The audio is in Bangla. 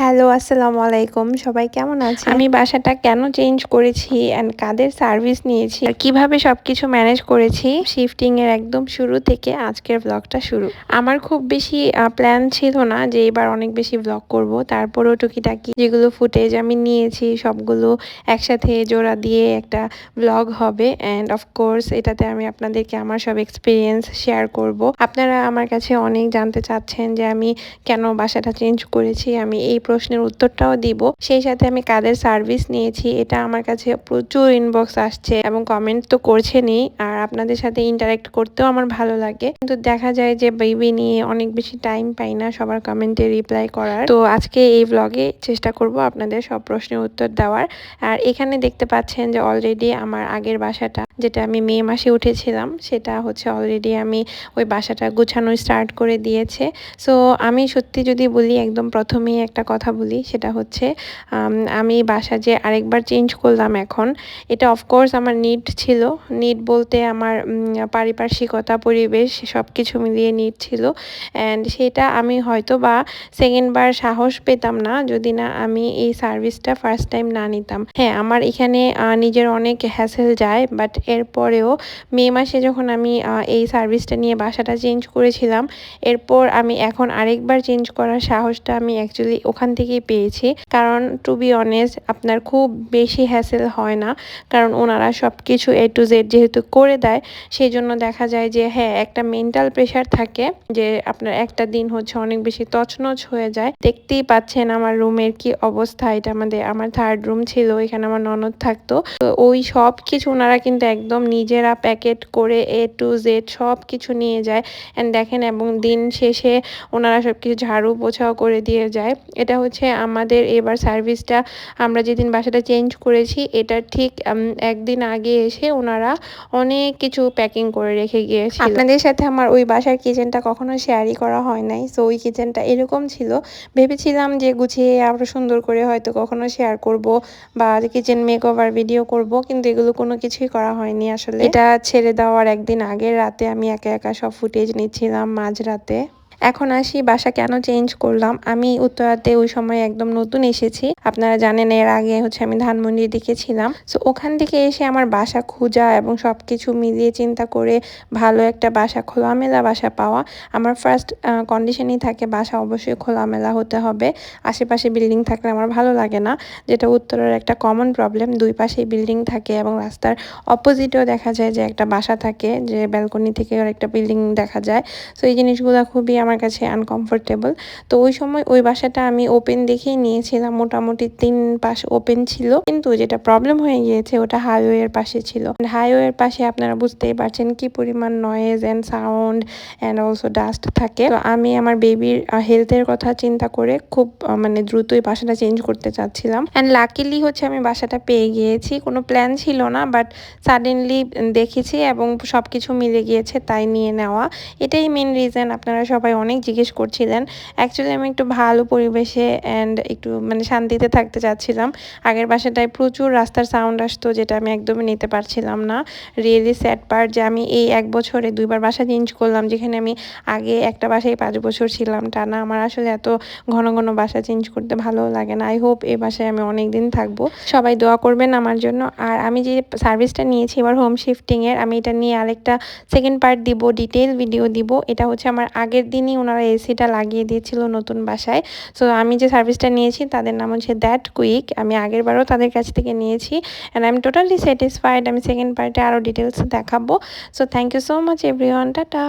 হ্যালো আসসালামু আলাইকুম। সবাই কেমন আছে আমি বাসাটা কেন চেঞ্জ করেছি অ্যান্ড কাদের সার্ভিস নিয়েছি? আর কীভাবে সবকিছু ম্যানেজ করেছি? শিফটিং এর একদম শুরু থেকে আজকের ব্লগটা শুরু। আমার খুব বেশি প্ল্যান ছিল না যে এবার অনেক বেশি ব্লগ করব। তারপরেও টুকিটাকি যেগুলো ফুটেজ আমি নিয়েছি, সবগুলো একসাথে জোড়া দিয়ে একটা ব্লগ হবে। অ্যান্ড অফকোর্স এটাতে আমি আপনাদেরকে আমার সব এক্সপিরিয়েন্স শেয়ার করব। আপনারা আমার কাছে অনেক জানতে চাচ্ছেন যে আমি কেন বাসাটা চেঞ্জ করেছি? আমি এই প্রশ্নের উত্তরটাও দিব। সেই সাথে আমি কাদের সার্ভিস নিয়েছি, এটা আমার কাছে প্রচুর ইনবক্স আসছে এবং কমেন্ট তো করছেনই আর আপনাদের সাথে ইন্টারাক্ট করতেও আমার ভালো লাগে। কিন্তু দেখা যায় যে বেবি নিয়ে অনেক বেশি টাইম পাই না সবার কমেন্টে রিপ্লাই করার। তো আজকে এই ব্লগে চেষ্টা করব আপনাদের সব প্রশ্নের উত্তর দেওয়ার। আর এখানে দেখতে পাচ্ছেন যে অলরেডি আমার আগের বাসাটা যেটা আমি মে মাসে উঠেছিলাম, সেটা হচ্ছে অলরেডি আমি ওই বাসাটা গুছানো স্টার্ট করে দিয়েছে। সো আমি সত্যি যদি বলি, একদম প্রথমেই একটা কথা বলি, সেটা হচ্ছে, আমি বাসা যে আরেকবার চেঞ্জ করলাম এখন, এটা অফকোর্স আমার নিড ছিল। নিড বলতে আমার পারিপার্শ্বিকতা, পরিবেশ সব কিছু মিলিয়ে নিড ছিল। অ্যান্ড সেটা আমি হয়তো বা সেকেন্ডবার সাহস পেতাম না, যদি না আমি এই সার্ভিসটা ফার্স্ট টাইম না নিতাম। হ্যাঁ আমার এখানে নিজের অনেক হ্যাসেল যায় বাট এরপরেও মে মাসে যখন আমি এই সার্ভিসটা নিয়ে বাসাটা চেঞ্জ করেছিলাম, এরপর আমি এখন আরেকবার চেঞ্জ করার সাহসটা আমি অ্যাকচুয়ালি ওখান থেকেই পেয়েছি। কারণ টু বি অনেস্ট আপনার খুব বেশি হ্যাসেল হয় না। কারণ ওনারা সব কিছু এ টু জেড যেহেতু করে দেয় সেই জন্য দেখা যায় যে হ্যাঁ একটা মেন্টাল প্রেশার থাকে যে, আপনার একটা দিন হচ্ছে অনেক বেশি তছনছ হয়ে যায়। দেখতেই পাচ্ছেন আমার রুমের কি অবস্থা। এটা আমাদের, আমার থার্ড রুম ছিল, এখানে আমার ননদ থাকতো। তো ওই সব কিছু ওনারা কিন্তু একদম নিজেরা প্যাকেট করে এ টু জেড সব কিছু নিয়ে যায়। অ্যান্ড দেখেন, এবং দিন শেষে ওনারা সব কিছু ঝাড়ু পোছাও করে দিয়ে যায়। এটা হচ্ছে আমাদের এবার সার্ভিসটা। আমরা যেদিন বাসাটা চেঞ্জ করেছি, এটার ঠিক একদিন আগে এসে ওনারা অনেক কিছু প্যাকিং করে রেখে গিয়েছে আপনাদের সাথে আমার ওই বাসার কিচেনটা কখনো শেয়ারই করা হয় নাই। সো ওই কিচেনটা এরকম ছিল। ভেবেছিলাম যে গুছিয়ে আরও সুন্দর করে হয়তো কখনো শেয়ার করব বা কিচেন মেক ওভার ভিডিও করব, কিন্তু এগুলো কোনো কিছুই করা হয়নি আসলে। এটা ছেড়ে দেওয়ার একদিন আগের রাতে আমি একা একা সব ফুটেজ নিচ্ছিলাম মাঝরাতে। এখন আসি, বাসা কেন চেঞ্জ করলাম? আমি উত্তরাতে ওই সময় একদম নতুন এসেছি। আপনারা জানেন এর আগে হচ্ছে আমি ধানমন্ডির দিকে ছিলাম। সো ওখান থেকে এসে আমার বাসা খোঁজা এবং সব কিছু মিলিয়ে চিন্তা করে ভালো একটা বাসা, খোলামেলা বাসা পাওয়া। আমার ফার্স্ট কন্ডিশনই থাকে বাসা অবশ্যই খোলামেলা হতে হবে। আশেপাশে বিল্ডিং থাকলে আমার ভালো লাগে না। যেটা উত্তরের একটা কমন প্রবলেম দুই পাশেই বিল্ডিং থাকে এবং রাস্তার অপোজিটেও দেখা যায় যে একটা বাসা থাকে, যে ব্যালকনি থেকে একটা বিল্ডিং দেখা যায়। সো এই জিনিসগুলো খুবই আমার কাছে আনকমফোর্টেবল তো ওই সময় ওই বাসাটা আমি ওপেন দেখেই নিয়েছিলাম। মোটামুটি তিন পাশ ওপেন ছিল। কিন্তু যেটা প্রবলেম হয়ে গিয়েছে, ওটা হাইওয়ের পাশে ছিল। হাইওয়ের পাশে আপনারা বুঝতেই পারছেন কি পরিমাণ noise and sound and also dust থাকে। তো আমি আমার বেবির হেলথের কথা চিন্তা করে খুব মানে দ্রুতই বাসাটা চেঞ্জ করতে চাচ্ছিলাম। অ্যান্ড লাকিলি হচ্ছে আমি বাসাটা পেয়ে গিয়েছি। কোনো প্ল্যান ছিল না বাট সাডেনলি দেখেছি এবং সব কিছু মিলে গিয়েছে তাই নিয়ে নেওয়া। এটাই মেন রিজন আপনারা সবাই অনেক জিজ্ঞেস করছিলেন। অ্যাকচুয়ালি আমি একটু ভালো পরিবেশে অ্যান্ড একটু মানে শান্তিতে থাকতে চাচ্ছিলাম। আগের বাসাটায় প্রচুর রাস্তার সাউন্ড আসতো, যেটা আমি একদমই নিতে পারছিলাম না। রিয়েলি স্যাড পার্ট যে আমি এই এক বছরে দুইবার বাসা চেঞ্জ করলাম, যেখানে আমি আগে একটা বাসায় পাঁচ বছর ছিলাম। টানা আমার আসলে এত ঘন ঘন বাসা চেঞ্জ করতে ভালো লাগে না। আই হোপ এই বাসায় আমি অনেক দিন থাকব। সবাই দোয়া করবেন আমার জন্য। আর আমি যে সার্ভিসটা নিয়েছি, এবার হোম শিফটিংয়ের আমি এটা নিয়ে আরেকটা সেকেন্ড পার্ট দিব ডিটেল ভিডিও দিব। এটা হচ্ছে আমার আগের দিনই ওনারা এসিটা লাগিয়ে দিয়েছিল নতুন বাসায়। সো আমি যে সার্ভিসটা নিয়েছি তাদের নাম হচ্ছে দ্যাট কুইক আমি আগের বারও তাদের কাছ থেকে নিয়েছি। And I am totally satisfied আমি সেকেন্ড পার্টে আরও ডিটেলস দেখাবো। So thank you so much everyone tata.